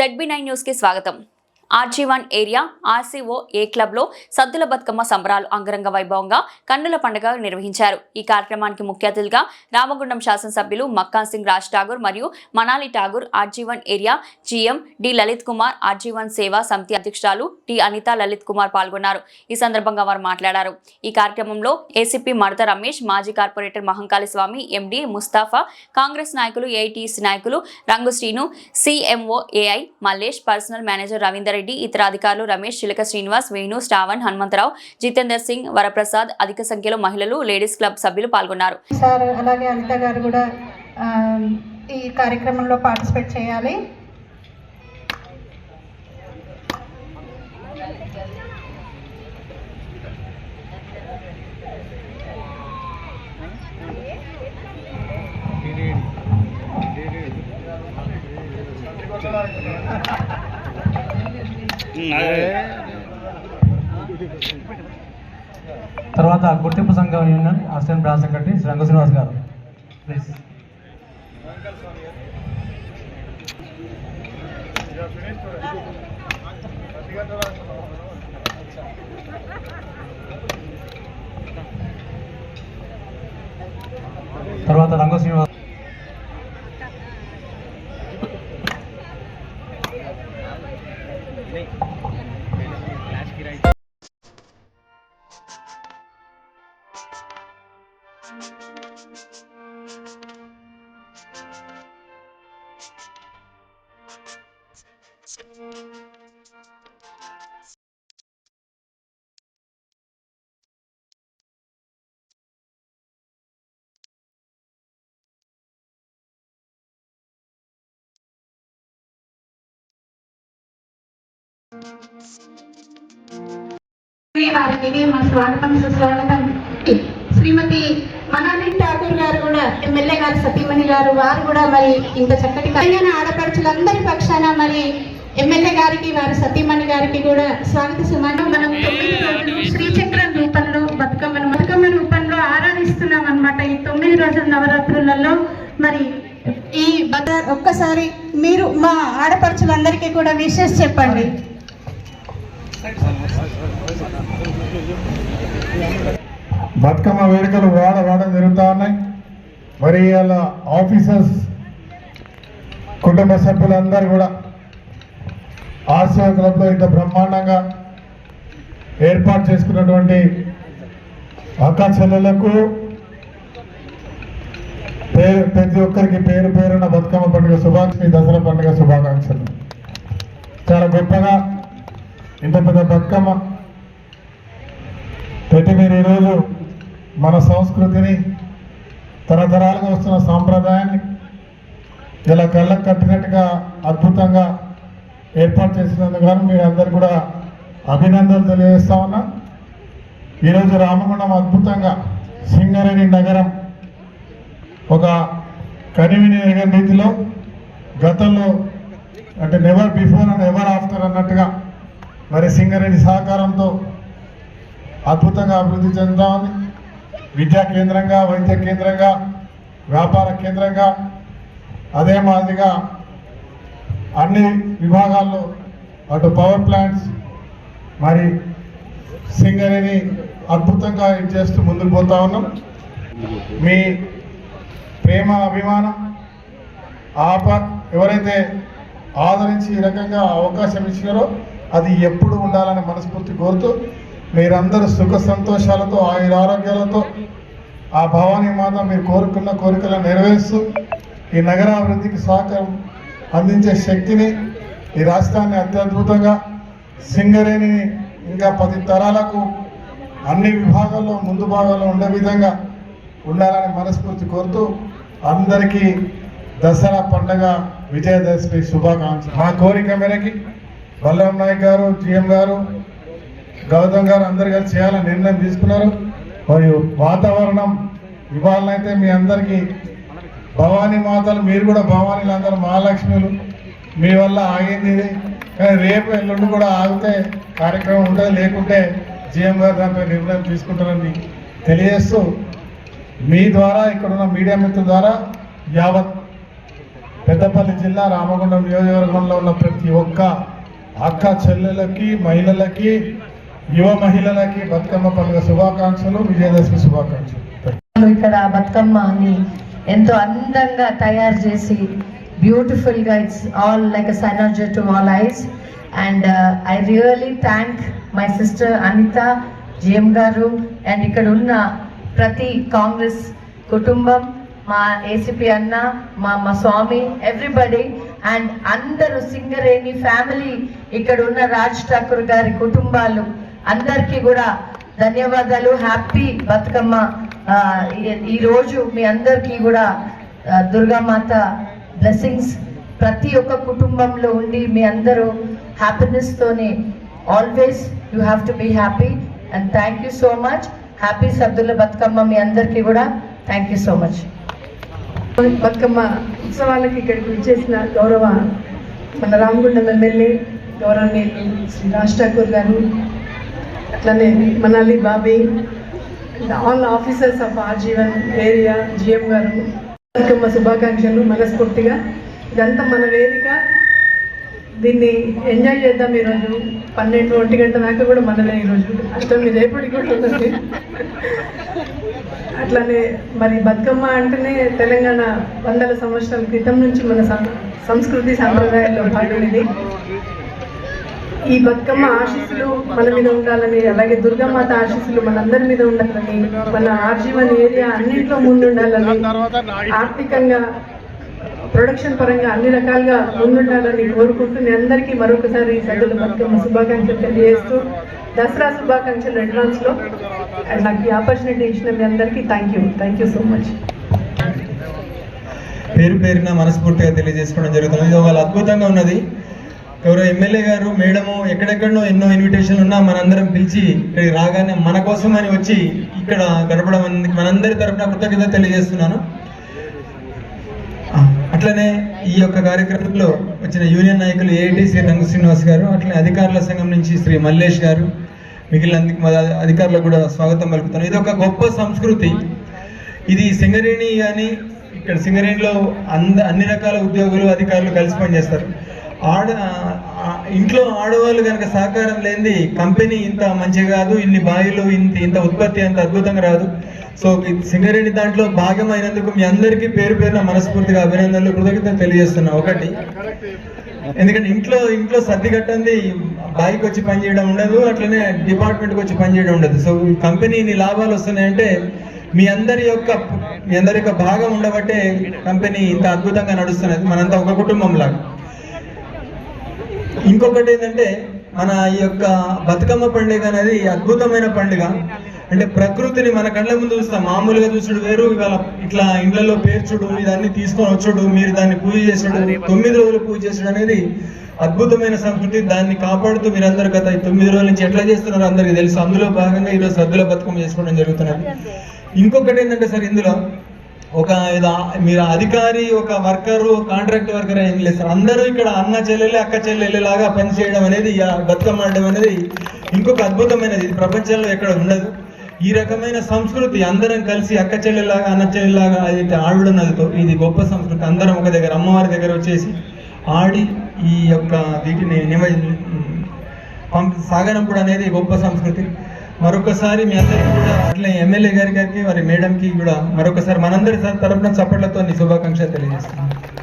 ZB nine news కి స్వాగతం RG one area RCO A క్లబ్లో సద్దుల బతుకమ్మ సంబరాలు అంగరంగ వైభవంగా కన్నుల పండుగ నిర్వహించారు. ఈ కార్యక్రమానికి ముఖ్య అతిథిగా రామగుండం శాసనసభ్యులు మక్కాన్ సింగ్ రాజ్ ఠాగూర్ మరియు Manali Thakur RG one area GM D Lalith Kumar RG one సేవా సమితి అధ్యక్షురాలు టి అనిత లలిత్ కుమార్ పాల్గొన్నారు. ఈ సందర్భంగా వారు మాట్లాడారు. ఈ కార్యక్రమంలో ఏసీపీ మడత రమేష్ మాజీ కార్పొరేటర్ మహంకాళి స్వామి ఎండి ముస్తాఫా కాంగ్రెస్ నాయకులు ఏఐటీసీ నాయకులు Rangu Srinu CMO AI Mallesh personal manager Ravinder Reddy ఇతర అధికారులు రమేష్ చిలక శ్రీనివాస్ వేణు శ్రావణ్ హనుమంతరావు జితేందర్ సింగ్ వరప్రసాద్ అధిక సంఖ్యలో మహిళలు లేడీస్ క్లబ్ సభ్యులు పాల్గొన్నారు. సార్ అలాగే అనిత గారు కూడా ఈ కార్యక్రమంలో పార్టిసిపేట్ చేయాలి. తర్వాత గుర్తింపు సంఘం union assistant branch secretary Shri Ranga Srinivas గారు. ప్లీజ్ తర్వాత రంగ శ్రీనివాస్ వారికి స్వాగతం సుస్వాగతం. శ్రీమతి మనాలి ఠాకూర్ గారు కూడా ఎమ్మెల్యే గారు సతీమణి గారు వారు కూడా మరి ఇంత చక్కటి తెలంగాణ ఆడపడుచులందరి పక్షాన మరి ఎమ్మెల్యే గారికి వారి సతీమణి గారికి కూడా స్వాగత సమానం మనం తొమ్మిది రోజులు శ్రీచక్రం రూపంలో బతుకమ్మను బతుకమ్మ రూపంలో ఆరాధిస్తున్నాం అన్నమాట ఈ తొమ్మిది రోజుల నవరాత్రులలో. మరి ఈ బత ఒక్కసారి మీరు మా ఆడపడుచులందరికీ కూడా విషెస్ చెప్పండి. బతుకమ్మ వేడుకలు వాడ వాడ జరుగుతూ ఉన్నాయి. మరి ఇలా ఆఫీసర్స్ కుటుంబ సభ్యులందరూ కూడా ఆర్సీఓ క్లబ్లో ఇంత బ్రహ్మాండంగా ఏర్పాటు చేసుకున్నటువంటి అక్క చెల్లెలకు పేరు ప్రతి ఒక్కరికి పేరు పేరున బతుకమ్మ పండుగ శుభాకాంక్షలు దసరా పండుగ శుభాకాంక్షలు. చాలా గొప్పగా ఇంత పెద్ద బతుకమ్మ పెట్టి మీరు ఈరోజు మన సంస్కృతిని తరతరాలుగా వస్తున్న సాంప్రదాయాన్ని ఇలా కళ్ళకు కట్టినట్టుగా అద్భుతంగా ఏర్పాటు చేసినందుకు గాను మీరు అందరు కూడా అభినందనలు తెలియజేస్తా ఉన్నా. ఈరోజు రామగుండం అద్భుతంగా సింగరేణి నగరం ఒక కనివిని రీతిలో గతంలో అంటే never before and ever after అన్నట్టుగా మరి సింగరేణి సహకారంతో అద్భుతంగా అభివృద్ధి చెందుతా ఉంది. విద్యా కేంద్రంగా వైద్య కేంద్రంగా వ్యాపార కేంద్రంగా అదే మాదిరిగా అన్ని విభాగాల్లో అటు పవర్ ప్లాంట్స్ మరి సింగరేణి అద్భుతంగా ఇది చేస్తూ ముందుకు పోతా ఉన్నాం. మీ ప్రేమ అభిమానం ఆప ఎవరైతే ఆదరించి ఈ రకంగా అవకాశం ఇచ్చినారో అది ఎప్పుడు ఉండాలని మనస్ఫూర్తి కోరుతూ మీరందరూ సుఖ సంతోషాలతో ఆయుర ఆరోగ్యాలతో ఆ భవానీ మాత మీరు కోరుకున్న కోరికలను నెరవేరుస్తూ ఈ నగరాభివృద్ధికి సహకారం అందించే శక్తిని ఈ రాష్ట్రాన్ని అత్యద్భుతంగా సింగరేణిని ఇంకా పది తరాలకు అన్ని విభాగాల్లో ముందు భాగంలో ఉండే విధంగా ఉండాలని మనస్ఫూర్తి కోరుతూ అందరికీ దసరా పండగ విజయదశమి శుభాకాంక్షలు. మా కోరిక మేరకి బలరాం నాయక్ గారు జిఎం గారు గౌతమ్ గారు అందరు కలిసి చేయాలని నిర్ణయం తీసుకున్నారు. మరియు వాతావరణం ఇవాళనైతే మీ అందరికీ భవానీ మాతలు మీరు కూడా భవానీలు అందరూ మహాలక్ష్మిలు. మీ వల్ల ఆగింది కానీ రేపు ఎల్లుండి కూడా ఆగితే కార్యక్రమం ఉంటుంది. లేకుంటే జిఎం గారు దానిపై నిర్ణయం తీసుకుంటారని తెలియజేస్తూ మీ ద్వారా ఇక్కడ ఉన్న మీడియా మిత్రుల ద్వారా యావత్ పెద్దపల్లి జిల్లా రామగుండం నియోజకవర్గంలో ఉన్న ప్రతి ఒక్క అక్క చెల్లెలకి మహిళలకి యువ మహిళలకి బతుకమ్మ పండుగ శుభాకాంక్షలు విజయదశమి శుభాకాంక్షలు. ఇక్కడ బతుకమ్మని ఎంతో అందంగా తయారు చేసి బ్యూటిఫుల్గా it's all like a synergizer to all eyes and I really thank my sister Anitha GM గారు అండ్ ఇక్కడ ఉన్న ప్రతి కాంగ్రెస్ కుటుంబం మా ఏసీపీ అన్న మా మా స్వామి ఎవ్రీబడి అండ్ అందరూ సింగరేణి ఫ్యామిలీ ఇక్కడ ఉన్న రాజ్ ఠాకూర్ గారి కుటుంబాలు అందరికీ కూడా ధన్యవాదాలు. హ్యాపీ బతుకమ్మ. ఈ- రోజు మీ అందరికీ కూడా దుర్గామాత బ్లెస్సింగ్స్ ప్రతి ఒక్క కుటుంబంలో ఉండి మీ అందరూ హ్యాపీనెస్ తోని always you have to be happy and thank you so much happy Saddula Bathukamma మీ అందరికీ కూడా. Thank you so much Bathukamma ఉత్సవాలకి ఇక్కడికి విచ్చేసిన గౌరవ మన రామగుండం ఎమ్మెల్యే గౌరవనీయులు శ్రీ రాజ్ ఠాకూర్ గారు అట్లనే Manali Bobby all officers of RG one area GM గారు బతుకమ్మ శుభాకాంక్షలు మనస్ఫూర్తిగా. ఇదంతా మన వేదిక. దీన్ని ఎంజాయ్ చేద్దాం ఈరోజు. పన్నెండు ఒంటి గంట దాకా కూడా మనమే ఈరోజు. అష్టమి రేపటి కూడా ఉంటుంది అట్లానే మరి బతుకమ్మ అంటేనే తెలంగాణ వందల సంవత్సరాల క్రితం నుంచి మన సంస్కృతి సాంప్రదాయాల్లో పాల్గొనేది. ఈ బతుకమ్మ ఆశీస్సులు మన మీద ఉండాలని అలాగే దుర్గామాత ఆశీస్సులు మనందరి మీద ఉండాలని మన ఆర్జీవన్ ఏరియా అన్నింటిలో ముందుండాలని ఆర్థికంగా ప్రొడక్షన్ పరంగా అన్ని రకాలుగా ముందుండాలని కోరుకుంటూ అందరికీ మరొకసారి సద్దుల బతుకమ్మ శుభాకాంక్షలు తెలియజేస్తూ దసరా శుభాకాంక్షలు అడ్వాన్స్లో అండ్ నాకు ఈ ఆపర్చునిటీ ఇచ్చిన మీ అందరికీ thank you thank you so much పేరు పేరున మనస్ఫూర్తిగా తెలియజేసుకోవడం జరుగుతుంది. ఇది ఒక అద్భుతంగా ఉన్నది. ఎవరో ఎమ్మెల్యే గారు మేడము ఎక్కడెక్కడో ఎన్నో ఇన్విటేషన్లు ఉన్నా మనందరం పిలిచి ఇక్కడికి రాగానే మన కోసం అని వచ్చి ఇక్కడ గడపడం మనందరి తరపున కృతజ్ఞత తెలియజేస్తున్నాను. అట్లనే ఈ యొక్క కార్యక్రమంలో వచ్చిన యూనియన్ నాయకులు ఏఐటి శ్రీ రంగు శ్రీనివాస్ గారు అట్లనే అధికారుల సంఘం నుంచి శ్రీ మల్లేష్ గారు మిగిలిన అధికారులకు కూడా స్వాగతం పలుకుతాను ఇది ఒక గొప్ప సంస్కృతి. ఇది సింగరేణి కానీ ఇక్కడ సింగరేణిలో అంద అన్ని రకాల ఉద్యోగులు అధికారులు కలిసి పనిచేస్తారు. ఆడ ఇంట్లో ఆడవాళ్ళు కనుక సహకారం లేనిది కంపెనీ ఇంత మంచిగా కాదు ఇన్ని బావిలు ఇంత ఇంత ఉత్పత్తి అంత అద్భుతంగా రాదు. సో సింగరేణి దాంట్లో భాగమైనందుకు మీ అందరికీ పేరు పేరున మనస్ఫూర్తిగా అభినందనలు కృతజ్ఞతలు తెలియజేస్తున్నా. ఒకటి. ఎందుకంటే ఇంట్లో ఇంట్లో సర్ది కట్టంది బాయికి వచ్చి పనిచేయడం ఉండదు అట్లనే డిపార్ట్మెంట్కి వచ్చి పనిచేయడం ఉండదు. సో ఈ కంపెనీ ఇన్ని లాభాలు వస్తున్నాయంటే మీ అందరి యొక్క మీ అందరి యొక్క భాగం ఉండబట్టే కంపెనీ ఇంత అద్భుతంగా నడుస్తున్నది. మనంతా ఒక కుటుంబం లాగా ఇంకొకటి ఏంటంటే మన ఈ యొక్క బతుకమ్మ పండుగ అనేది అద్భుతమైన పండుగ. అంటే ప్రకృతిని మన కళ్ళ ముందు చూస్తాం మామూలుగా చూసుడు వేరు ఇవాళ ఇట్లా ఇండ్లలో పేర్చుడు ఇదన్నీ తీసుకొని వచ్చుడు మీరు దాన్ని పూజ చేసుడు తొమ్మిది రోజులు పూజ చేసుడు అనేది అద్భుతమైన సంస్కృతి. దాన్ని కాపాడుతూ మీరందరూ గత తొమ్మిది రోజుల నుంచి ఎట్లా చేస్తున్నారో అందరికీ తెలుసు. అందులో భాగంగా ఈరోజు సద్దుల బతుకమ్మ చేసుకోవడం జరుగుతున్నది. ఇంకొకటి ఏంటంటే సార్ ఇందులో ఒక ఏదో మీరు అధికారి ఒక వర్కర్ కాంట్రాక్ట్ వర్కర్ ఏం లేదు సార్. అందరూ ఇక్కడ అన్న చెల్లెలు అక్క చెల్లెలు లాగా పని చేయడం అనేది బతుకమ్మ ఆడడం అనేది ఇంకొక అద్భుతమైనది. ఇది ప్రపంచంలో ఎక్కడ ఉండదు. ఈ రకమైన సంస్కృతి అందరం కలిసి అక్క చెల్లెలాగా అన్న చెల్లెలాగా అది ఆడున్నదితో ఇది గొప్ప సంస్కృతి. అందరం ఒక దగ్గర అమ్మవారి దగ్గర వచ్చేసి ఆడి ఈ యొక్క వీటిని నిమ పంపి సాగనంపుడు అనేది గొప్ప సంస్కృతి. మరొకసారి మీ అందరికీ కూడా అట్లే ఎమ్మెల్యే గారి గారికి మరి మేడంకి కూడా మరొకసారి మనందరి తరపున చప్పట్లతో నీ శుభాకాంక్షలు తెలియజేస్తున్నాను.